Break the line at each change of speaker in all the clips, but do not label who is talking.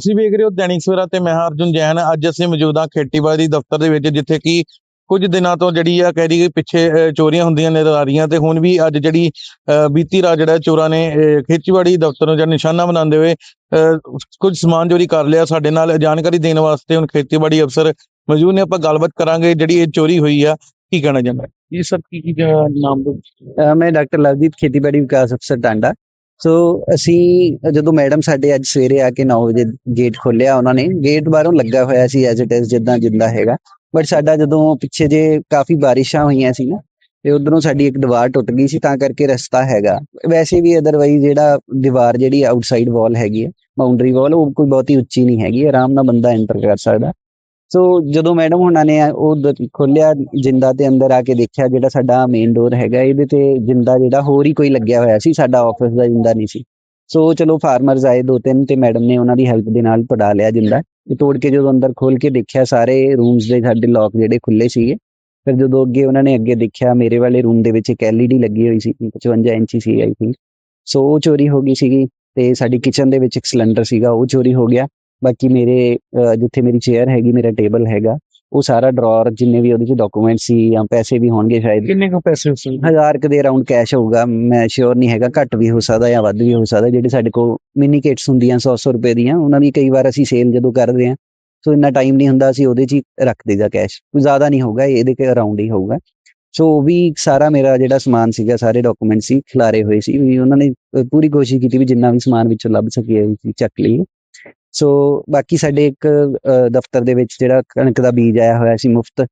ਤੁਸੀਂ ਵੇਖ ਰਹੇ ਹੋ ਦੈਨਿਕ ਸਵੇਰਾ ਤੇ ਮੈਂ ਹਾਂ ਅਰਜੁਨ ਜੈਨ। ਅੱਜ ਅਸੀਂ ਮੌਜੂਦ ਹਾਂ ਖੇਤੀਬਾੜੀ ਦਫ਼ਤਰ ਦੇ ਵਿੱਚ ਜਿੱਥੇ ਕਿ ਕੁਝ ਦਿਨਾਂ ਤੋਂ ਜਿਹੜੀ ਆ ਕਹਿ ਰਹੀ ਪਿੱਛੇ ਚੋਰੀਆਂ ਹੁੰਦੀਆਂ ਨਜ਼ਰ ਆ ਰਹੀਆਂ ਤੇ ਹੁਣ ਵੀ ਅੱਜ ਜਿਹੜੀ ਬੀਤੀ ਰਾਤ ਜਿਹੜਾ ਚੋਰਾਂ ਨੇ ਖੇਤੀਬਾੜੀ ਦਫ਼ਤਰ ਨੂੰ ਜਿਹੜਾ ਨਿਸ਼ਾਨਾ ਬਣਾਉਂਦੇ ਹੋਏ ਕੁਝ ਸਮਾਨ ਚੋਰੀ ਕਰ ਲਿਆ। ਸਾਡੇ ਨਾਲ ਜਾਣਕਾਰੀ ਦੇਣ ਵਾਸਤੇ ਹੁਣ ਖੇਤੀਬਾੜੀ ਅਫਸਰ ਮੌਜੂਦ ਨੇ। ਆਪਾਂ ਗੱਲਬਾਤ ਕਰਾਂਗੇ ਜਿਹੜੀ ਇਹ ਚੋਰੀ ਹੋਈ ਆ। ਕੀ ਕਹਿਣਾ ਚਾਹੁੰਦਾ ਇਹ ਸਭ ਕੀ ਕੀ ਨਾਮ ਦੋ
ਮੈਂ ਡਾਕਟਰ ਲਵਜੀਤ ਖੇਤੀਬਾੜੀ ਵਿਕਾਸ ਅਫਸਰ ਟਾਂਡਾ। ਸੋ ਅਸੀਂ ਜਦੋਂ ਮੈਡਮ ਸਾਡੇ ਅੱਜ ਸਵੇਰੇ ਆ ਕੇ 9 ਵਜੇ ਗੇਟ ਖੋਲਿਆ ਉਹਨਾਂ ਨੇ ਗੇਟ ਬਾਹਰੋਂ ਲੱਗਾ ਹੋਇਆ ਸੀ ਐਜ਼ ਇਟ ਇਜ਼ ਜਿੱਦਾਂ ਜਿੰਦਾ ਹੈਗਾ। ਬਟ ਸਾਡਾ ਜਦੋਂ ਪਿੱਛੇ ਜੇ ਕਾਫੀ ਬਾਰਿਸ਼ਾਂ ਹੋਈਆਂ ਸੀ ਨਾ, ਤੇ ਉਧਰੋਂ ਸਾਡੀ ਇੱਕ ਦੀਵਾਰ ਟੁੱਟ ਗਈ ਸੀ, ਤਾਂ ਕਰਕੇ ਰਸਤਾ ਹੈਗਾ। ਵੈਸੇ ਵੀ ਅਦਰਵਾਈਜ਼ ਜਿਹੜਾ ਦੀਵਾਰ ਜਿਹੜੀ ਆਊਟਸਾਈਡ ਵਾਲ ਹੈਗੀ ਹੈ ਬਾਉਂਡਰੀ ਵਾਲ ਉਹ ਕੋਈ ਬਹੁਤੀ ਉੱਚੀ ਨਹੀਂ ਹੈਗੀ, ਆਰਾਮ ਨਾਲ ਬੰਦਾ ਐਂਟਰ ਕਰ ਸਕਦਾ। ਸੋ ਜਦੋਂ ਮੈਡਮ ਹੁਣਾਂ ਨੇ ਉਹ ਖੋਲਿਆ ਜਿੰਦਾ ਤੇ ਅੰਦਰ ਆ ਕੇ ਦੇਖਿਆ ਜਿਹੜਾ ਸਾਡਾ ਮੇਨ ਡੋਰ ਹੈਗਾ, ਇਹਦੇ ਤੇ ਜਿੰਦਾ ਜਿਹੜਾ ਹੋਰ ਹੀ ਕੋਈ ਲੱਗਿਆ ਹੋਇਆ ਸੀ, ਸਾਡਾ ਆਫਿਸ ਦਾ ਜਿੰਦਾ ਨਹੀਂ ਸੀ। ਸੋ ਚਲੋ ਫਾਰਮਰਸ ਆਏ ਦੋ ਤਿੰਨ ਤੇ ਮੈਡਮ ਨੇ ਉਹਨਾਂ ਦੀ ਹੈਲਪ ਦੇ ਨਾਲ ਤੋੜਾ ਲਿਆ ਜਿੰਦਾ ਤੇ ਤੋੜ ਕੇ ਜਦੋਂ ਅੰਦਰ ਖੋਲ ਕੇ ਦੇਖਿਆ ਸਾਰੇ ਰੂਮਸ ਦੇ ਸਾਡੇ ਲੋਕ ਜਿਹੜੇ ਖੁੱਲੇ ਸੀਗੇ, ਫਿਰ ਜਦੋਂ ਅੱਗੇ ਉਹਨਾਂ ਨੇ ਅੱਗੇ ਦੇਖਿਆ ਮੇਰੇ ਵਾਲੇ ਰੂਮ ਦੇ ਵਿੱਚ ਇੱਕ ਐਲਈਡੀ ਲੱਗੀ ਹੋਈ ਸੀ 55 ਇੰਚੀ ਸੀ ਆਈ ਥਿੰਕ ਸੋ ਉਹ ਚੋਰੀ ਹੋ ਗਈ ਸੀਗੀ ਤੇ ਸਾਡੀ ਕਿਚਨ ਦੇ ਵਿੱਚ ਇੱਕ ਸਿਲੰਡਰ ਸੀਗਾ, ਉਹ ਚੋਰੀ ਹੋ ਗਿਆ। ਬਾਕੀ ਮੇਰੇ ਜਿੱਥੇ ਮੇਰੀ ਚੇਅਰ ਹੈਗੀ ਮੇਰਾ ਟੇਬਲ ਹੈਗਾ ਉਹ ਸਾਰਾ ਡਰਾਅਰ ਜਿੰਨੇ ਵੀ ਉਹਦੇ ਚ ਡਾਕੂਮੈਂਟ ਸੀ ਜਾਂ ਪੈਸੇ ਵੀ ਹੋਣਗੇ ਸ਼ਾਇਦ।
ਕਿੰਨੇ ਕੁ ਪੈਸੇ ਉਸ
ਹਜ਼ਾਰ ਕੁ ਦੇ ਅਰਾਊਂਡ ਕੈਸ਼ ਹੋਊਗਾ ਮੈਂ ਸ਼ੋਰ ਨਹੀਂ ਹੈਗਾ ਘੱਟ ਵੀ ਹੋ ਸਕਦਾ ਜਾਂ ਵੱਧ ਵੀ ਹੋ ਸਕਦਾ ਜਿਹੜੇ ਸਾਡੇ ਕੋਲ ਮਿਨੀ ਕਿਟਸ ਹੁੰਦੀਆਂ 100 100 ਰੁਪਏ ਦੀਆਂ ਉਹਨਾਂ ਦੀ ਕਈ ਵਾਰ ਅਸੀਂ ਸੇਲ ਜਦੋਂ ਕਰਦੇ ਹਾਂ ਸੋ ਇੰਨਾ ਟਾਈਮ ਨਹੀਂ ਹੁੰਦਾ ਅਸੀਂ ਉਹਦੇ 'ਚ ਹੀ ਰੱਖ ਦਈਦਾ ਕੈਸ਼ ਕੋਈ ਜ਼ਿਆਦਾ ਨਹੀਂ ਹੋਊਗਾ ਇਹਦੇ ਕੇ ਅਰਾਊਂਡ ਹੀ ਹੋਊਗਾ। ਸੋ ਉਹ ਵੀ ਸਾਰਾ ਮੇਰਾ ਜਿਹੜਾ ਸਮਾਨ ਸੀਗਾ ਸਾਰੇ ਡਾਕੂਮੈਂਟ ਸੀ ਖਿਲਾਰੇ ਹੋਏ ਸੀ ਵੀ ਉਹਨਾਂ ਨੇ ਪੂਰੀ ਕੋਸ਼ਿਸ਼ ਕੀਤੀ ਵੀ ਜਿੰਨਾ ਵੀ ਸਮਾਨ ਵਿੱਚੋਂ ਲੱਭ ਸਕੇ ਅਸੀਂ ਚੱਕ ਲਈਏ। ਸੋ ਬਾਕੀ ਸਾਡੇ ਇੱਕ ਦਫ਼ਤਰ ਦੇ ਵਿੱਚ ਜਿਹੜਾ ਕਣਕ ਦਾ ਬੀਜ ਆਇਆ ਹੋਇਆ ਸੀ ਮੁਫਤ,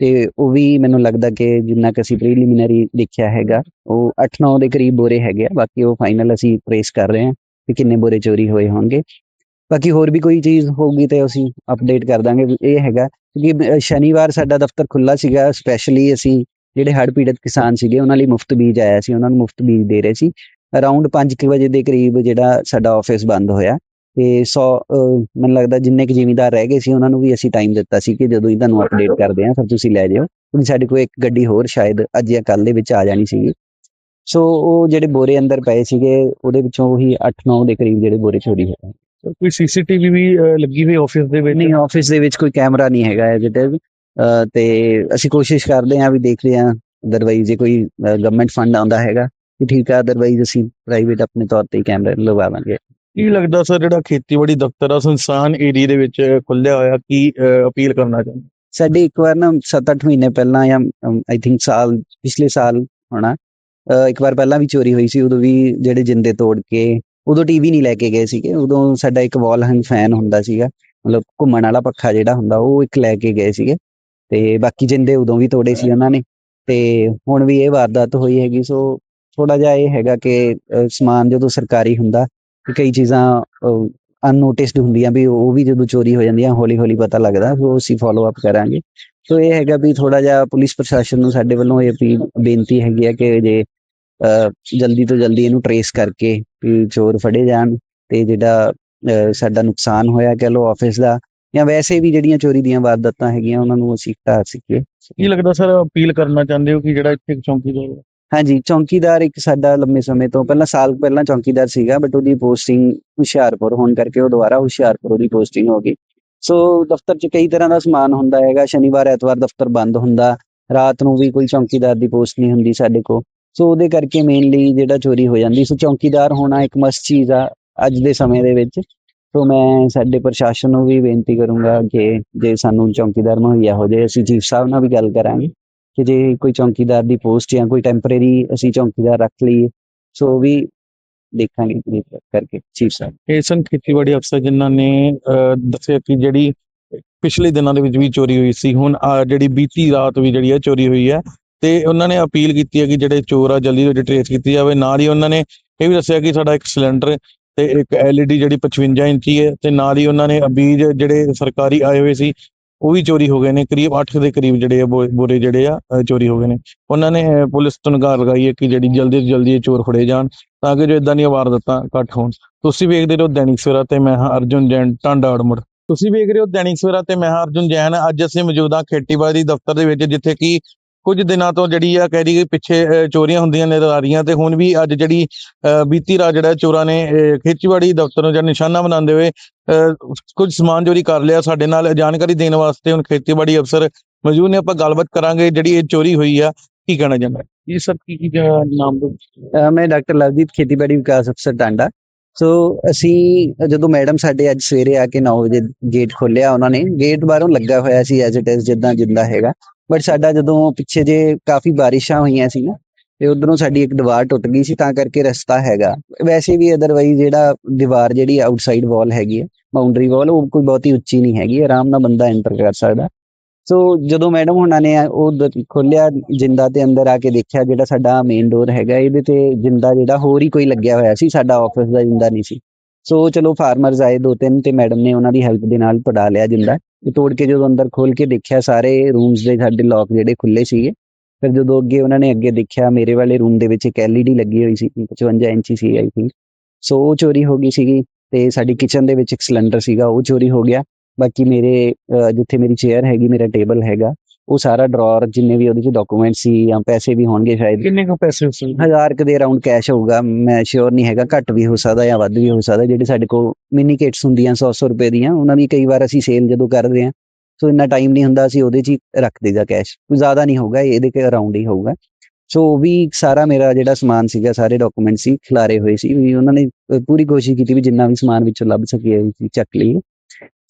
ਤੇ ਉਹ ਵੀ ਮੈਨੂੰ ਲੱਗਦਾ ਕਿ ਜਿੰਨਾ ਕਿ ਅਸੀਂ ਪ੍ਰੀਲਿਮਿਨਰੀ ਦੇਖਿਆ ਹੈਗਾ, ਉਹ 8-9 ਦੇ ਕਰੀਬ ਬੋਰੇ ਹੈਗੇ ਆ, ਬਾਕੀ ਉਹ ਫਾਈਨਲ ਅਸੀਂ ਪ੍ਰੇਸ ਕਰ ਰਹੇ ਹਾਂ ਕਿ ਕਿੰਨੇ ਬੋਰੇ ਚੋਰੀ ਹੋਏ ਹੋਣਗੇ। ਬਾਕੀ ਹੋਰ ਵੀ ਕੋਈ ਚੀਜ਼ ਹੋਊਗੀ ਤੇ ਅਸੀਂ ਅਪਡੇਟ ਕਰ ਦਾਂਗੇ ਇਹ ਹੈਗਾ, ਕਿਉਂਕਿ ਸ਼ਨੀਵਾਰ ਸਾਡਾ ਦਫ਼ਤਰ ਖੁੱਲਾ ਸੀਗਾ ਸਪੈਸ਼ਲੀ ਅਸੀਂ ਜਿਹੜੇ ਹੜ੍ਹ ਪੀੜਤ ਕਿਸਾਨ ਸੀਗੇ, ਉਹਨਾਂ ਲਈ ਮੁਫਤ ਬੀਜ ਆਇਆ ਸੀ, ਉਹਨਾਂ ਨੂੰ ਮੁਫਤ ਬੀਜ ਦੇ ਰਹੇ ਸੀ। ਅਰਾਊਂਡ 5 ਵਜੇ ਦੇ ਕਰੀਬ ਜਿਹੜਾ ਸਾਡਾ ਆਫਿਸ ਬੰਦ ਹੋਇਆ। ਤੇ 100 ਮੈਨੂੰ ਲੱਗਦਾ ਜਿੰਨੇ ਕੁ ਜ਼ਿਮੀਂਦਾਰ ਰਹਿ ਗਏ ਸੀ ਉਹਨਾਂ ਨੂੰ ਵੀ ਅਸੀਂ ਟਾਈਮ ਦਿੱਤਾ ਸੀ ਕਿ ਜਦੋਂ ਹੀ ਤੁਹਾਨੂੰ ਅਪਡੇਟ ਕਰਦੇ ਹਾਂ ਫਿਰ ਤੁਸੀਂ ਲੈ ਜਾਓ ਕਿਉਂਕਿ ਸਾਡੇ ਕੋਲ ਇੱਕ ਗੱਡੀ ਹੋਰ ਸ਼ਾਇਦ ਅੱਜ ਜਾਂ ਕੱਲ ਦੇ ਵਿੱਚ ਆ ਜਾਣੀ ਸੀਗੀ। ਸੋ ਉਹ ਜਿਹੜੇ ਬੋਰੇ ਅੰਦਰ ਪਏ ਸੀਗੇ ਉਹਦੇ ਵਿੱਚੋਂ ਉਹੀ 8-9 ਦੇ ਕਰੀਬ ਜਿਹੜੇ ਬੋਰੇ ਚੋਰੀ ਹੋਏ।
ਕੋਈ ਸੀਸੀਟੀਵੀ ਵੀ ਲੱਗੀ ਹੋਈ ਆਫਿਸ ਦੇ ਵਿੱਚ?
ਨਹੀਂ ਆਫਿਸ ਦੇ ਵਿੱਚ ਕੋਈ ਕੈਮਰਾ ਨਹੀਂ ਹੈਗਾ ਇਟ ਇਜ਼ ਤੇ ਅਸੀਂ ਕੋਸ਼ਿਸ਼ ਕਰਦੇ ਹਾਂ ਵੀ ਦੇਖਦੇ ਹਾਂ ਅਦਰਵਾਈਜ਼ ਜੇ ਕੋਈ ਗਵਰਨਮੈਂਟ ਫੰਡ ਆਉਂਦਾ ਹੈਗਾ ਕਿ ਠੀਕ ਆ ਅਦਰਵਾਈਜ਼ ਅਸੀਂ ਪ੍ਰਾਈਵੇਟ ਆਪਣੇ ਤੌਰ ਤੇ ਕੈਮਰੇ ਲਗਵਾਵਾਂਗੇ
ਕੀ ਲੱਗਦਾ ਸਰ ਜਿਹੜਾ ਖੇਤੀਬਾੜੀ ਦਫ਼ਤਰ ਆ, ਸੁਨਸਾਨ ਏਰੀਆ ਦੇ ਵਿੱਚ ਖੁੱਲਿਆ ਹੋਇਆ, ਕੀ ਅਪੀਲ ਕਰਨਾ ਚਾਹੁੰਦੇ?
ਸਾਡੇ ਇੱਕ ਵਾਰ ਨਾ 7-8 ਮਹੀਨੇ ਪਹਿਲਾਂ ਜਾਂ ਆਈ ਥਿੰਕ ਸਾਲ, ਪਿਛਲੇ ਸਾਲ ਹੋਣਾ ਇੱਕ ਵਾਰ ਪਹਿਲਾਂ ਵੀ ਚੋਰੀ ਹੋਈ ਸੀ, ਉਦੋਂ ਵੀ ਜਿਹੜੇ ਜਿੰਦੇ ਤੋੜ ਕੇ, ਉਦੋਂ ਟੀਵੀ ਨਹੀਂ ਲੈ ਕੇ ਗਏ ਸੀਗੇ, ਉਦੋਂ ਸਾਡਾ ਇੱਕ ਵਾਲ ਹੈਂਗ ਫੈਨ ਹੁੰਦਾ ਸੀਗਾ, ਮਤਲਬ ਘੁੰਮਣ ਵਾਲਾ ਪੱਖਾ ਜਿਹੜਾ ਹੁੰਦਾ, ਉਹ ਇੱਕ ਲੈ ਕੇ ਗਏ ਸੀਗੇ, ਤੇ ਬਾਕੀ ਜਿੰਦੇ ਉਦੋਂ ਵੀ ਤੋੜੇ ਸੀ ਉਹਨਾਂ ਨੇ, ਤੇ ਹੁਣ ਵੀ ਇਹ ਵਾਰਦਾਤ ਹੋਈ ਹੈਗੀ, ਸੋ ਥੋੜਾ ਜਿਹਾ ਇਹ ਹੈਗਾ ਕਿ ਸਮਾਨ ਜਦੋਂ ਸਰਕਾਰੀ ਹੁੰਦਾ ਕਈ ਚੀਜ਼ਾਂ ਅਨਨੋਟਿਸਡ ਹੁੰਦੀਆਂ ਵੀ ਉਹ ਵੀ ਜਦੋਂ ਚੋਰੀ ਹੋ ਜਾਂਦੀਆਂ, ਹੌਲੀ ਹੌਲੀ ਪਤਾ ਲੱਗਦਾ ਸੋ ਅਸੀਂ ਫਾਲੋ ਅਪ ਕਰਾਂਗੇ। ਸੋ ਇਹ ਹੈਗਾ ਵੀ ਥੋੜਾ ਜਿਹਾ ਪੁਲਿਸ ਪ੍ਰਸ਼ਾਸਨ ਨੂੰ ਸਾਡੇ ਵੱਲੋਂ ਇਹ ਅਪੀਲ ਬੇਨਤੀ ਹੈਗੀ ਹੈ ਕਿ ਜੇ ਜਲਦੀ ਤੋਂ ਜਲਦੀ ਇਹਨੂੰ ਟਰੇਸ ਕਰਕੇ ਵੀ ਚੋਰ ਫੜੇ ਜਾਣ ਤੇ ਜਿਹੜਾ ਸਾਡਾ ਨੁਕਸਾਨ ਹੋਇਆ ਕਹ ਲੋ ਆਫਿਸ ਦਾ, ਜਾਂ ਵੈਸੇ ਵੀ ਜਿਹੜੀਆਂ ਚੋਰੀ ਦੀਆਂ ਵਾਰਦਾਤਾਂ ਹੈਗੀਆਂ, ਉਹਨਾਂ ਨੂੰ ਅਸੀਂ ਘਟਾ ਸਕੀਏ।
ਕੀ ਲੱਗਦਾ ਸਰ, ਅਪੀਲ ਕਰਨਾ ਚਾਹੁੰਦੇ ਹੋ ਕਿ ਜਿਹੜਾ ਇੱਥੇ ਚੌਂਕੀਦਾਰ
ਹਾਂਜੀ, ਚੌਂਕੀਦਾਰ ਇੱਕ ਸਾਡਾ ਲੰਮੇ ਸਮੇਂ ਤੋਂ ਪਹਿਲਾਂ, ਸਾਲ ਪਹਿਲਾਂ ਚੌਂਕੀਦਾਰ ਸੀਗਾ ਬਟ ਉਹਦੀ ਪੋਸਟਿੰਗ ਹੁਸ਼ਿਆਰਪੁਰ, ਹੋਣ ਕਰਕੇ ਉਹ ਦੁਬਾਰਾ ਹੁਸ਼ਿਆਰਪੁਰ ਉਹਦੀ ਪੋਸਟਿੰਗ ਹੋ ਗਈ। ਸੋ ਦਫ਼ਤਰ 'ਚ ਕਈ ਤਰ੍ਹਾਂ ਦਾ ਸਮਾਨ ਹੁੰਦਾ ਹੈਗਾ, ਸ਼ਨੀਵਾਰ, ਐਤਵਾਰ ਦਫ਼ਤਰ ਬੰਦ ਹੁੰਦਾ, ਰਾਤ ਨੂੰ ਵੀ ਕੋਈ ਚੌਂਕੀਦਾਰ ਦੀ ਪੋਸਟ ਨਹੀਂ ਹੁੰਦੀ ਸਾਡੇ ਕੋਲ। ਸੋ ਉਹਦੇ ਕਰਕੇ ਮੇਨਲੀ ਜਿਹੜਾ ਚੋਰੀ ਹੋ ਜਾਂਦੀ। ਸੋ ਚੌਂਕੀਦਾਰ ਹੋਣਾ ਇੱਕ ਮਸਤ ਚੀਜ਼ ਆ ਅੱਜ ਦੇ ਸਮੇਂ ਦੇ ਵਿੱਚ। ਸੋ ਮੈਂ ਸਾਡੇ ਪ੍ਰਸ਼ਾਸਨ ਨੂੰ ਵੀ ਬੇਨਤੀ ਕਰੂੰਗਾ ਕਿ ਜੇ ਸਾਨੂੰ ਚੌਂਕੀਦਾਰ ਮੁਹੱਈਆ ਹੋ ਜਾਏ, ਅਸੀਂ ਚੀਫ ਸਾਹਿਬ ਨਾਲ ਵੀ ਗੱਲ ਕਰਾਂਗੇ। ਕਿ ਜੇ ਕੋਈ ਚੌਂਕੀਦਾਰ ਦੀ ਪੋਸਟ ਜਾਂ ਕੋਈ ਟੈਂਪਰੇਰੀ ਅਸੀਂ ਚੌਂਕੀਦਾਰ ਰੱਖ ਲਈਏ, ਸੋ ਵੀ ਦੇਖਾਂਗੇ ਕੀ ਕਰਕੇ। ਚੀਫ ਸਾਹਿਬ।
ਇਹ ਸਨ ਖੇਤੀਬਾੜੀ ਅਫਸਰ ਜਿਨ੍ਹਾਂ ਨੇ ਦੱਸਿਆ ਕਿ ਜਿਹੜੀ ਪਿਛਲੇ ਦਿਨਾਂ ਦੇ ਵਿੱਚ ਵੀ ਚੋਰੀ ਹੋਈ ਸੀ, ਹੁਣ ਜਿਹੜੀ ਬੀਤੀ ਰਾਤ ਵੀ ਜਿਹੜੀ ਹੈ ਚੋਰੀ ਹੋਈ ਹੈ ਤੇ ਉਹਨਾਂ ਨੇ ਅਪੀਲ ਕੀਤੀ ਹੈ ਕਿ ਜਿਹੜੇ ਚੋਰ ਆ ਜਲਦੀ ਤੋਂ ਟ੍ਰੇਸ ਕੀਤੀ ਜਾਵੇ। ਨਾਲ ਹੀ ਉਹਨਾਂ ਨੇ ਇਹ ਵੀ ਦੱਸਿਆ ਕਿ ਸਾਡਾ ਇੱਕ ਸਿਲੰਡਰ ਤੇ ਇੱਕ LED ਜਿਹੜੀ 55 ਇੰਚੀ ਹੈ, ਤੇ ਨਾਲ ਹੀ ਉਹਨਾਂ ਨੇ ਬੀਜ ਜਿਹੜੇ ਸਰਕਾਰੀ ਆਏ ਹੋਏ ਸੀ ਉਹ ਵੀ ਚੋਰੀ ਹੋ ਗਏ ਨੇ, ਕਰੀਬ 8 ਦੇ ਕਰੀਬ ਜਿਹੜੇ ਆ ਬੋਰੇ ਜਿਹੜੇ ਆ ਚੋਰੀ ਹੋ ਗਏ ਨੇ। ਉਹਨਾਂ ਨੇ ਪੁਲਿਸ ਤੋਂ ਨਿਗਾਹ ਲਗਾਈ ਹੈ ਕਿ ਜਿਹੜੀ ਜਲਦੀ ਤੋਂ ਜਲਦੀ ਇਹ ਚੋਰ ਫੜੇ ਜਾਣ ਤਾਂ ਕਿ ਜੋ ਇਦਾਂ ਦੀਆਂ ਵਾਰਦਾਤਾਂ ਘੱਟ ਹੋਣ। ਤੁਸੀਂ ਵੇਖਦੇ ਰਹੋ ਦੈਨਿਕ ਸਵੇਰਾ ਤੇ ਮੈਂ ਹਾਂ ਅਰਜੁਨ ਜੈਨ ਟਾਂਡਾ ਅੜਮੜ। ਤੁਸੀਂ ਵੇਖ ਰਹੇ ਹੋ ਦੈਨਿਕ ਸਵੇਰਾ ਤੇ ਮੈਂ ਹਾਂ ਅਰਜੁਨ ਜੈਨ। ਅੱਜ ਅਸੀਂ ਮੌਜੂਦਾ ਖੇਤੀਬਾੜੀ ਦਫ਼ਤਰ ਦੇ ਵਿੱਚ, ਜਿੱਥੇ ਕਿ ਕੁਝ ਦਿਨਾਂ ਤੋਂ ਜਿਹੜੀ ਆ ਕਹਿ ਰਹੀ ਗਈ ਪਿੱਛੇ ਚੋਰੀਆਂ ਹੁੰਦੀਆਂ ਨਜ਼ਰ ਆ ਰਹੀਆਂ ਤੇ ਹੁਣ ਵੀ ਅੱਜ ਜਿਹੜੀ ਬੀਤੀ ਰਾਤ ਜਿਹੜਾ ਚੋਰਾਂ ਨੇ ਅ, ਖੇਤੀਬਾੜੀ ਦਫ਼ਤਰ ਨੂੰ ਜਿਹੜਾ ਨਿਸ਼ਾਨਾ ਬਣਾਉਂਦੇ ਹੋਏ ਕੁਝ ਸਮਾਨ ਚੋਰੀ ਕਰ ਲਿਆ ਸਾਡੇ ਨਾਲ ਜਾਣਕਾਰੀ ਦੇਣ ਵਾਸਤੇ ਹੁਣ ਖੇਤੀਬਾੜੀ ਅਫਸਰ ਮੌਜੂਦ ਨੇ ਆਪਾਂ ਗੱਲਬਾਤ ਕਰਾਂਗੇ ਜਿਹੜੀ ਇਹ ਚੋਰੀ ਹੋਈ ਆ ਕੀ ਕਹਿਣਾ ਚਾਹੁੰਦਾ? ਇਹ ਸਭ ਕੀ ਕੀ ਦਾ ਨਾਮ ਦੋ
ਮੈਂ ਡਾਕਟਰ ਲਵਜੀਤ ਖੇਤੀਬਾੜੀ ਵਿਕਾਸ ਅਫਸਰ ਟਾਂਡਾ। ਸੋ ਅਸੀਂ ਜਦੋਂ ਮੈਡਮ ਸਾਡੇ ਅੱਜ ਸਵੇਰੇ ਆ ਕੇ 9 ਵਜੇ ਗੇਟ ਖੋਲਿਆ ਉਹਨਾਂ ਨੇ ਗੇਟ ਬਾਹਰੋਂ ਲੱਗਾ ਹੋਇਆ ਸੀ ਐਜ਼ ਇਟ ਇਜ਼ ਜਿੱਦਾਂ ਜਿੰਦਾ ਹੈਗਾ। ਬਟ ਸਾਡਾ ਜਦੋਂ ਪਿੱਛੇ ਜੇ ਕਾਫੀ ਬਾਰਿਸ਼ਾਂ ਹੋਈਆਂ ਸੀ ਨਾ, ਤੇ ਉਧਰੋਂ ਸਾਡੀ ਇੱਕ ਦੀਵਾਰ ਟੁੱਟ ਗਈ ਸੀ, ਤਾਂ ਕਰਕੇ ਰਸਤਾ ਹੈਗਾ। ਵੈਸੇ ਵੀ ਅਦਰਵਾਈਜ਼ ਜਿਹੜਾ ਦੀਵਾਰ ਜਿਹੜੀ ਆਊਟਸਾਈਡ ਵਾਲ ਹੈਗੀ ਹੈ ਬਾਉਂਡਰੀ ਵਾਲ ਉਹ ਕੋਈ ਬਹੁਤੀ ਉੱਚੀ ਨਹੀਂ ਹੈਗੀ, ਆਰਾਮ ਨਾਲ ਬੰਦਾ ਐਂਟਰ ਕਰ ਸਕਦਾ। ਸੋ ਜਦੋਂ ਮੈਡਮ ਹੁਣਾਂ ਨੇ ਉਹ ਖੋਲਿਆ ਜਿੰਦਾ ਤੇ ਅੰਦਰ ਆ ਕੇ ਦੇਖਿਆ, ਜਿਹੜਾ ਸਾਡਾ ਮੇਨ ਡੋਰ ਹੈਗਾ, ਇਹਦੇ ਤੇ ਜਿੰਦਾ ਜਿਹੜਾ ਹੋਰ ਹੀ ਕੋਈ ਲੱਗਿਆ ਹੋਇਆ ਸੀ, ਸਾਡਾ ਆਫਿਸ ਦਾ ਜਿੰਦਾ ਨਹੀਂ ਸੀ। ਸੋ ਚਲੋ ਫਾਰਮਰਸ ਆਏ ਦੋ ਤਿੰਨ, ਤੇ ਮੈਡਮ ਨੇ ਉਹਨਾਂ ਦੀ ਹੈਲਪ ਦੇ ਨਾਲ ਪੜਾ ਲਿਆ ਜਿੰਦਾ। ਤੋੜ ਕੇ ਜਦੋਂ ਅੰਦਰ ਖੋਲ ਕੇ ਦੇਖਿਆ ਸਾਰੇ ਰੂਮਸ ਦੇ ਸਾਡੇ ਲੋਕ ਜਿਹੜੇ ਖੁੱਲੇ ਸੀਗੇ ਫਿਰ ਜਦੋਂ ਅੱਗੇ ਉਹਨਾਂ ਨੇ ਅੱਗੇ ਦੇਖਿਆ ਮੇਰੇ ਵਾਲੇ ਰੂਮ ਦੇ ਵਿੱਚ ਇੱਕ ਐਲਈਡੀ ਲੱਗੀ ਹੋਈ ਸੀ 55 ਇੰਚੀ ਸੀ ਆਈ ਥਿੰਕ ਸੋ ਉਹ ਚੋਰੀ ਹੋ ਗਈ ਸੀਗੀ ਤੇ ਸਾਡੀ ਕਿਚਨ ਦੇ ਵਿੱਚ ਇੱਕ ਸਿਲੰਡਰ ਸੀਗਾ ਉਹ ਚੋਰੀ ਹੋ ਗਿਆ। ਬਾਕੀ ਮੇਰੇ ਅਹ, ਜਿੱਥੇ ਮੇਰੀ ਚੇਅਰ ਹੈਗੀ ਮੇਰਾ ਟੇਬਲ ਹੈਗਾ ਉਹ ਸਾਰਾ ਡਰਾਅਰ ਜਿੰਨੇ ਵੀ ਉਹਦੇ ਚ ਡਾਕੂਮੈਂਟ ਸੀ ਜਾਂ ਪੈਸੇ ਵੀ ਹੋਣਗੇ ਸ਼ਾਇਦ।
ਕਿੰਨੇ ਕੁ ਪੈਸੇ ਉਸ
ਹਜ਼ਾਰ ਕੁ ਦੇ ਅਰਾਊਂਡ ਕੈਸ਼ ਹੋਊਗਾ ਮੈਂ ਸ਼ੋਰ ਨਹੀਂ ਹੈਗਾ ਘੱਟ ਵੀ ਹੋ ਸਕਦਾ ਜਾਂ ਵੱਧ ਵੀ ਹੋ ਸਕਦਾ ਜਿਹੜੇ ਸਾਡੇ ਕੋਲ ਮਿਨੀ ਕਿਟਸ ਹੁੰਦੀਆਂ 100 ਰੁਪਏ ਦੀਆਂ ਉਹਨਾਂ ਦੀ ਕਈ ਵਾਰ ਅਸੀਂ ਸੇਲ ਜਦੋਂ ਕਰਦੇ ਹਾਂ ਸੋ ਇੰਨਾ ਟਾਈਮ ਨਹੀਂ ਹੁੰਦਾ ਅਸੀਂ ਉਹਦੇ 'ਚ ਹੀ ਰੱਖ ਦੇਈਦਾ ਕੈਸ਼ ਕੋਈ ਜ਼ਿਆਦਾ ਨਹੀਂ ਹੋਊਗਾ ਇਹਦੇ ਕੇ ਅਰਾਊਂਡ ਹੀ ਹੋਊਗਾ। ਸੋ ਉਹ ਵੀ ਸਾਰਾ ਮੇਰਾ ਜਿਹੜਾ ਸਮਾਨ ਸੀਗਾ ਸਾਰੇ ਡਾਕੂਮੈਂਟ ਸੀ ਖਿਲਾਰੇ ਹੋਏ ਸੀ ਵੀ ਉਹਨਾਂ ਨੇ ਪੂਰੀ ਕੋਸ਼ਿਸ਼ ਕੀਤੀ ਵੀ ਜਿੰਨਾ ਵੀ ਸਮਾਨ ਵਿੱਚੋਂ ਲੱਭ ਸਕੇ ਅਸੀਂ ਚੱਕ ਲਈਏ।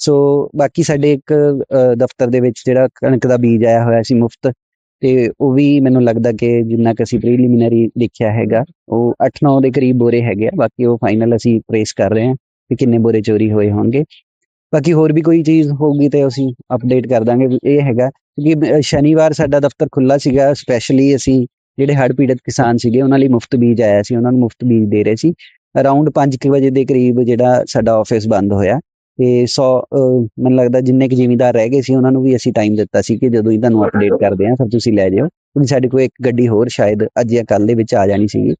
ਸੋ ਬਾਕੀ ਸਾਡੇ ਇੱਕ ਦਫ਼ਤਰ ਦੇ ਵਿੱਚ ਜਿਹੜਾ ਕਣਕ ਦਾ ਬੀਜ ਆਇਆ ਹੋਇਆ ਸੀ ਮੁਫਤ, ਤੇ ਉਹ ਵੀ ਮੈਨੂੰ ਲੱਗਦਾ ਕਿ ਜਿੰਨਾ ਕਿ ਅਸੀਂ ਪ੍ਰੀਲਿਮਿਨਰੀ ਦੇਖਿਆ ਹੈਗਾ, ਉਹ 8-9 ਦੇ ਕਰੀਬ ਬੋਰੇ ਹੈਗੇ ਆ, ਬਾਕੀ ਉਹ ਫਾਈਨਲ ਅਸੀਂ ਟ੍ਰੇਸ ਕਰ ਰਹੇ ਹਾਂ ਕਿ ਕਿੰਨੇ ਬੋਰੇ ਚੋਰੀ ਹੋਏ ਹੋਣਗੇ। ਬਾਕੀ ਹੋਰ ਵੀ ਕੋਈ ਚੀਜ਼ ਹੋਊਗੀ ਤੇ ਅਸੀਂ ਅਪਡੇਟ ਕਰ ਦਾਂਗੇ ਇਹ ਹੈਗਾ, ਕਿਉਂਕਿ ਸ਼ਨੀਵਾਰ ਸਾਡਾ ਦਫ਼ਤਰ ਖੁੱਲਾ ਸੀਗਾ ਸਪੈਸ਼ਲੀ ਅਸੀਂ ਜਿਹੜੇ ਹੜ੍ਹ ਪੀੜਤ ਕਿਸਾਨ ਸੀਗੇ, ਉਹਨਾਂ ਲਈ ਮੁਫਤ ਬੀਜ ਆਇਆ ਸੀ, ਉਹਨਾਂ ਨੂੰ ਮੁਫਤ ਬੀਜ ਦੇ ਰਹੇ ਸੀ। ਅਰਾਊਂਡ 5 ਵਜੇ ਦੇ ਕਰੀਬ ਜਿਹੜਾ ਸਾਡਾ ਆਫਿਸ ਬੰਦ ਹੋਇਆ। ਤੇ 100 ਮੈਨੂੰ ਲੱਗਦਾ ਜਿੰਨੇ ਕੁ ਜ਼ਿਮੀਂਦਾਰ ਰਹਿ ਗਏ ਸੀ ਉਹਨਾਂ ਨੂੰ ਵੀ ਅਸੀਂ ਟਾਈਮ ਦਿੱਤਾ ਸੀ ਕਿ ਜਦੋਂ ਹੀ ਤੁਹਾਨੂੰ ਅਪਡੇਟ ਕਰਦੇ ਹਾਂ ਫਿਰ ਤੁਸੀਂ ਲੈ ਜਾਓ ਕਿਉਂਕਿ ਸਾਡੇ ਕੋਲ ਇੱਕ ਗੱਡੀ ਹੋਰ ਸ਼ਾਇਦ ਅੱਜ ਜਾਂ ਕੱਲ ਦੇ ਵਿੱਚ ਆ ਜਾਣੀ ਸੀਗੀ।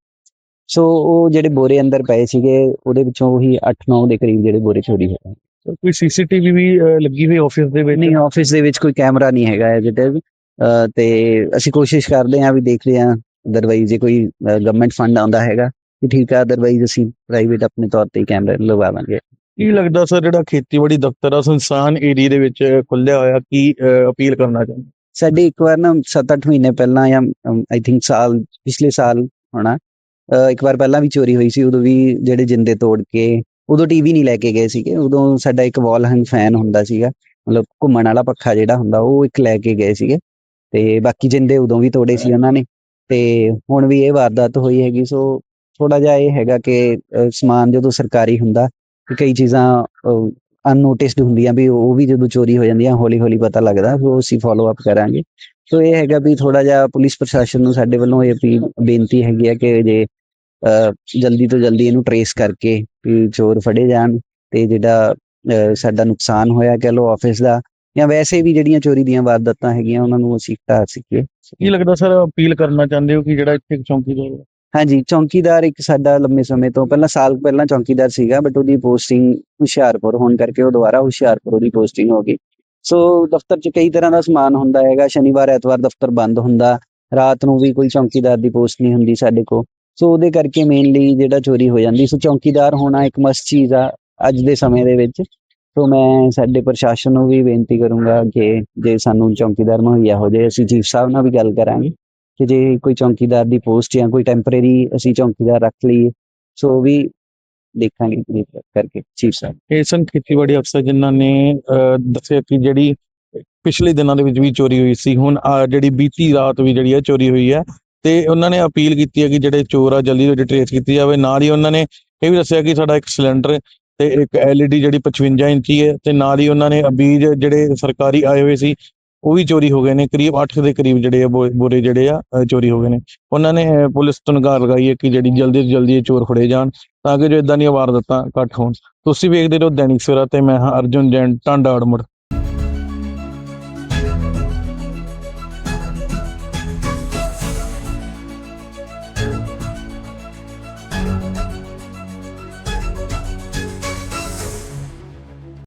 ਸੋ ਉਹ ਜਿਹੜੇ ਬੋਰੇ ਅੰਦਰ ਪਏ ਸੀਗੇ ਉਹਦੇ ਵਿੱਚੋਂ ਉਹੀ 8-9 ਦੇ ਕਰੀਬ ਜਿਹੜੇ ਬੋਰੇ ਚੋਰੀ ਹੋਏ
ਕੋਈ ਸੀਸੀਟੀਵੀ ਵੀ ਲੱਗੀ ਹੋਈ ਆਫਿਸ ਦੇ ਵਿੱਚ?
ਨਹੀਂ ਆਫਿਸ ਦੇ ਵਿੱਚ ਕੋਈ ਕੈਮਰਾ ਨਹੀਂ ਹੈਗਾ ਇਟ ਇਜ਼ ਤੇ ਅਸੀਂ ਕੋਸ਼ਿਸ਼ ਕਰਦੇ ਹਾਂ ਵੀ ਦੇਖਦੇ ਹਾਂ ਅਦਰਵਾਈਜ਼ ਜੇ ਕੋਈ ਗਵਰਨਮੈਂਟ ਫੰਡ ਆਉਂਦਾ ਹੈਗਾ ਕਿ ਠੀਕ ਆ ਅਦਰਵਾਈਜ਼ ਅਸੀਂ ਪ੍ਰਾਈਵੇਟ ਆਪਣੇ ਤੌਰ ਤੇ ਕੈਮਰਾ ਲਗਵਾਵਾਂਗੇ
ਕੀ ਲੱਗਦਾ ਸਰ ਜਿਹੜਾ ਖੇਤੀਬਾੜੀ ਦਫ਼ਤਰ ਆ, ਸੁਨਸਾਨ ਏਰੀਆ ਦੇ ਵਿੱਚ ਖੁੱਲਿਆ ਹੋਇਆ, ਕੀ ਅਪੀਲ ਕਰਨਾ ਚਾਹੁੰਦੇ?
ਸਾਡੇ ਇੱਕ ਵਾਰ ਨਾ 7-8 ਮਹੀਨੇ ਪਹਿਲਾਂ ਜਾਂ ਆਈ ਥਿੰਕ ਸਾਲ, ਪਿਛਲੇ ਸਾਲ ਹੋਣਾ ਇੱਕ ਵਾਰ ਪਹਿਲਾਂ ਵੀ ਚੋਰੀ ਹੋਈ ਸੀ, ਉਦੋਂ ਵੀ ਜਿਹੜੇ ਜਿੰਦੇ ਤੋੜ ਕੇ, ਉਦੋਂ ਟੀਵੀ ਨਹੀਂ ਲੈ ਕੇ ਗਏ ਸੀਗੇ, ਉਦੋਂ ਸਾਡਾ ਇੱਕ ਵਾਲ ਹੈਂਗ ਫੈਨ ਹੁੰਦਾ ਸੀਗਾ, ਮਤਲਬ ਘੁੰਮਣ ਵਾਲਾ ਪੱਖਾ ਜਿਹੜਾ ਹੁੰਦਾ, ਉਹ ਇੱਕ ਲੈ ਕੇ ਗਏ ਸੀਗੇ, ਤੇ ਬਾਕੀ ਜਿੰਦੇ ਉਦੋਂ ਵੀ ਤੋੜੇ ਸੀ ਉਹਨਾਂ ਨੇ, ਤੇ ਹੁਣ ਵੀ ਇਹ ਵਾਰਦਾਤ ਹੋਈ ਹੈਗੀ, ਸੋ ਥੋੜਾ ਜਿਹਾ ਇਹ ਹੈਗਾ ਕਿ ਸਮਾਨ ਜਦੋਂ ਸਰਕਾਰੀ ਹੁੰਦਾ ਕਈ ਚੀਜ਼ਾਂ ਅਨਨੋਟਿਸਡ ਹੁੰਦੀਆਂ ਵੀ ਉਹ ਵੀ ਜਦੋਂ ਚੋਰੀ ਹੋ ਜਾਂਦੀਆਂ ਹੌਲੀ ਹੌਲੀ ਪਤਾ ਲੱਗਦਾ ਸੋ ਅਸੀਂ ਫਾਲੋ ਅਪ ਕਰਾਂਗੇ। ਸੋ ਇਹ ਹੈਗਾ ਵੀ ਥੋੜਾ ਜਿਹਾ ਪੁਲਿਸ ਪ੍ਰਸ਼ਾਸਨ ਨੂੰ ਸਾਡੇ ਵੱਲੋਂ ਇਹ ਅਪੀਲ ਬੇਨਤੀ ਹੈਗੀ ਹੈ ਕਿ ਜੇ ਜਲਦੀ ਤੋਂ ਜਲਦੀ ਇਹਨੂੰ ਟਰੇਸ ਕਰਕੇ ਵੀ ਚੋਰ ਫੜੇ ਜਾਣ ਤੇ ਜਿਹੜਾ ਸਾਡਾ ਨੁਕਸਾਨ ਹੋਇਆ ਕਹ ਲੋ ਆਫਿਸ ਦਾ, ਜਾਂ ਵੈਸੇ ਵੀ ਜਿਹੜੀਆਂ ਚੋਰੀ ਦੀਆਂ ਵਾਰਦਾਤਾਂ ਹੈਗੀਆਂ, ਉਹਨਾਂ ਨੂੰ ਅਸੀਂ ਘਟਾ ਸਕੀਏ।
ਕੀ ਲੱਗਦਾ ਸਰ, ਅਪੀਲ ਕਰਨਾ ਚਾਹੁੰਦੇ ਹੋ ਕਿ ਜਿਹੜਾ ਇੱਥੇ ਚੌਂਕੀਦਾਰ
ਹਾਂਜੀ, ਚੌਂਕੀਦਾਰ ਇੱਕ ਸਾਡਾ ਲੰਮੇ ਸਮੇਂ ਤੋਂ ਪਹਿਲਾਂ, ਸਾਲ ਪਹਿਲਾਂ ਚੌਂਕੀਦਾਰ ਸੀਗਾ ਬਟ ਉਹਦੀ ਪੋਸਟਿੰਗ ਹੁਸ਼ਿਆਰਪੁਰ, ਹੋਣ ਕਰਕੇ ਉਹ ਦੁਬਾਰਾ ਹੁਸ਼ਿਆਰਪੁਰ ਉਹਦੀ ਪੋਸਟਿੰਗ ਹੋ ਗਈ। ਸੋ ਦਫ਼ਤਰ 'ਚ ਕਈ ਤਰ੍ਹਾਂ ਦਾ ਸਮਾਨ ਹੁੰਦਾ ਹੈਗਾ, ਸ਼ਨੀਵਾਰ, ਐਤਵਾਰ ਦਫ਼ਤਰ ਬੰਦ ਹੁੰਦਾ, ਰਾਤ ਨੂੰ ਵੀ ਕੋਈ ਚੌਂਕੀਦਾਰ ਦੀ ਪੋਸਟ ਨਹੀਂ ਹੁੰਦੀ ਸਾਡੇ ਕੋਲ। ਸੋ ਉਹਦੇ ਕਰਕੇ ਮੇਨਲੀ ਜਿਹੜਾ ਚੋਰੀ ਹੋ ਜਾਂਦੀ। ਸੋ ਚੌਂਕੀਦਾਰ ਹੋਣਾ ਇੱਕ ਮਸਤ ਚੀਜ਼ ਆ ਅੱਜ ਦੇ ਸਮੇਂ ਦੇ ਵਿੱਚ। ਸੋ ਮੈਂ ਸਾਡੇ ਪ੍ਰਸ਼ਾਸਨ ਨੂੰ ਵੀ ਬੇਨਤੀ ਕਰੂੰਗਾ ਕਿ ਜੇ ਸਾਨੂੰ ਚੌਂਕੀਦਾਰ ਮੁਹੱਈਆ ਹੋ ਜਾਏ, ਅਸੀਂ ਚੀਫ ਸਾਹਿਬ ਨਾਲ ਵੀ ਗੱਲ ਕਰਾਂਗੇ। ਕਿ ਜੇ ਕੋਈ ਚੌਂਕੀਦਾਰ ਦੀ ਪੋਸਟ ਜਾਂ ਕੋਈ ਟੈਂਪਰੇਰੀ ਅਸੀਂ ਚੌਂਕੀਦਾਰ ਰੱਖ ਲਈਏ, ਸੋ ਵੀ ਦੇਖਾਂਗੇ ਕਿ ਕਰਕੇ ਚੀਫ ਸਾਹਿਬ।
ਇਹ ਸਨ ਖੇਤੀਬਾੜੀ ਅਫਸਰ ਜਿਨ੍ਹਾਂ ਨੇ ਦੱਸਿਆ ਕਿ ਜਿਹੜੀ ਪਿਛਲੇ ਦਿਨਾਂ ਦੇ ਵਿੱਚ ਵੀ ਚੋਰੀ ਹੋਈ ਸੀ, ਹੁਣ ਜਿਹੜੀ ਬੀਤੀ ਰਾਤ ਵੀ ਜਿਹੜੀ ਹੈ ਚੋਰੀ ਹੋਈ ਹੈ ਤੇ ਉਹਨਾਂ ਨੇ ਅਪੀਲ ਕੀਤੀ ਹੈ ਕਿ ਜਿਹੜੇ ਚੋਰ ਆ ਜਲਦੀ ਤੋਂ ਜਲਦੀ ਕੀਤੀ ਜਾਵੇ। ਨਾਲ ਹੀ ਉਹਨਾਂ ਨੇ ਇਹ ਵੀ ਦੱਸਿਆ ਕਿ ਸਾਡਾ ਇੱਕ ਸਿਲੰਡਰ ਤੇ ਇੱਕ LED ਜਿਹੜੀ 55 ਇੰਚੀ ਹੈ, ਤੇ ਨਾਲ ਹੀ ਉਹਨਾਂ ਨੇ ਬੀਜ ਜਿਹੜੇ ਸਰਕਾਰੀ ਆਏ ਹੋਏ ਸੀ ਉਹ ਵੀ ਚੋਰੀ ਹੋ ਗਏ ਨੇ, ਕਰੀਬ 8 ਦੇ ਕਰੀਬ ਜਿਹੜੇ ਆ ਬੋ- ਬੋਰੇ ਜਿਹੜੇ ਆ ਚੋਰੀ ਹੋ ਗਏ ਨੇ। ਉਹਨਾਂ ਨੇ ਪੁਲਿਸ ਤੋਂ ਨਿਗਾਹ ਲਗਾਈ ਹੈ ਕਿ ਜਿਹੜੀ ਜਲਦੀ ਤੋਂ ਜਲਦੀ ਇਹ ਚੋਰ ਫੜੇ ਜਾਣ ਤਾਂ ਕਿ ਜੋ ਇਦਾਂ ਦੀਆਂ ਵਾਰਦਾਤਾਂ ਘੱਟ ਹੋਣ। ਤੁਸੀਂ ਵੇਖਦੇ ਰਹੋ ਦੈਨਿਕ ਸਵੇਰਾ ਤੇ ਮੈਂ ਹਾਂ ਅਰਜੁਨ ਜੈਨ ਟਾਂਡਾ ਅੜਮੁੜ